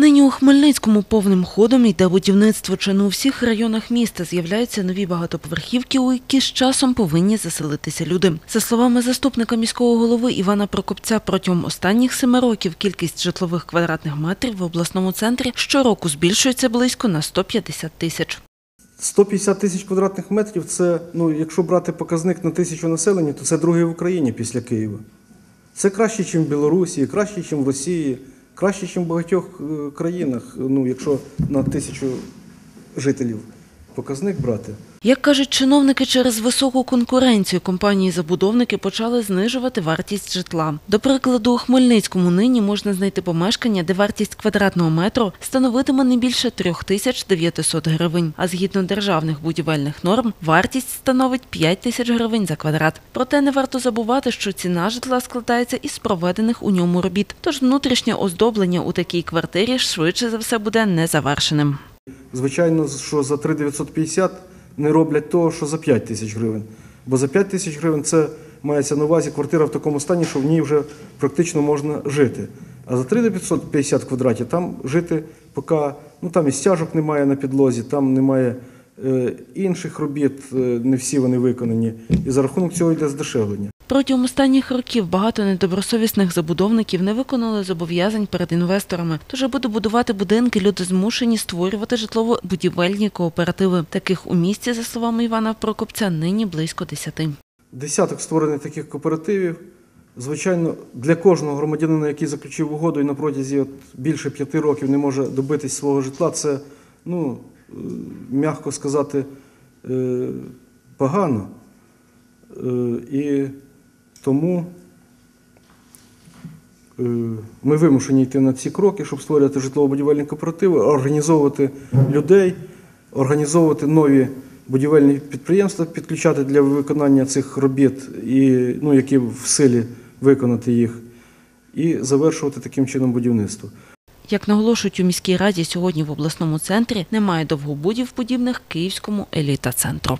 Нині у Хмельницькому повним ходом йде будівництво. Чи не у всіх районах міста з'являються нові багатоповерхівки, у які з часом повинні заселитися люди. За словами заступника міського голови Івана Прокопця, протягом останніх семи років кількість житлових квадратних метрів в обласному центрі щороку збільшується близько на 150 тисяч. 150 тисяч квадратних метрів це, ну, якщо брати показник на тисячу населення, то це другий в Україні після Києва. Це краще, ніж в Білорусі, краще, ніж в Росії, краще, ніж в багатьох е, країнах, ну, якщо на тисячу жителів показник брати. Як кажуть чиновники, через високу конкуренцію компанії-забудовники почали знижувати вартість житла. До прикладу, у Хмельницькому нині можна знайти помешкання, де вартість квадратного метру становитиме не більше 3900 гривень. А згідно державних будівельних норм, вартість становить 5 тисяч гривень за квадрат. Проте не варто забувати, що ціна житла складається із проведених у ньому робіт. Тож внутрішнє оздоблення у такій квартирі швидше за все буде незавершеним. Звичайно, що за 3950 не роблять того, що за 5 тисяч гривень. Бо за 5 тисяч гривень це мається на увазі квартира в такому стані, що в ній вже практично можна жити. А за 3950 квадратів там жити поки ну там і стяжок немає на підлозі, там немає е, інших робіт, е, не всі вони виконані. І за рахунок цього йде здешевлення. Протягом останніх років багато недобросовісних забудовників не виконали зобов'язань перед інвесторами. Тож, аби добудувати будинки, люди змушені створювати житлово-будівельні кооперативи. Таких у місті, за словами Івана Прокопця, нині близько десяти. Десяток створених таких кооперативів. Звичайно, для кожного громадянина, який заключив угоду і на протязі от більше п'яти років не може добитись свого житла, це, ну, е, м'яко сказати, е, погано. Е, І тому е, ми вимушені йти на ці кроки, щоб створювати житлово-будівельні кооперативи, організовувати людей, організовувати нові будівельні підприємства, підключати для виконання цих робіт, і, ну, які в силі виконати їх, і завершувати таким чином будівництво. Як наголошують у міській раді, сьогодні в обласному центрі немає довгобудів, подібних київському еліта центру.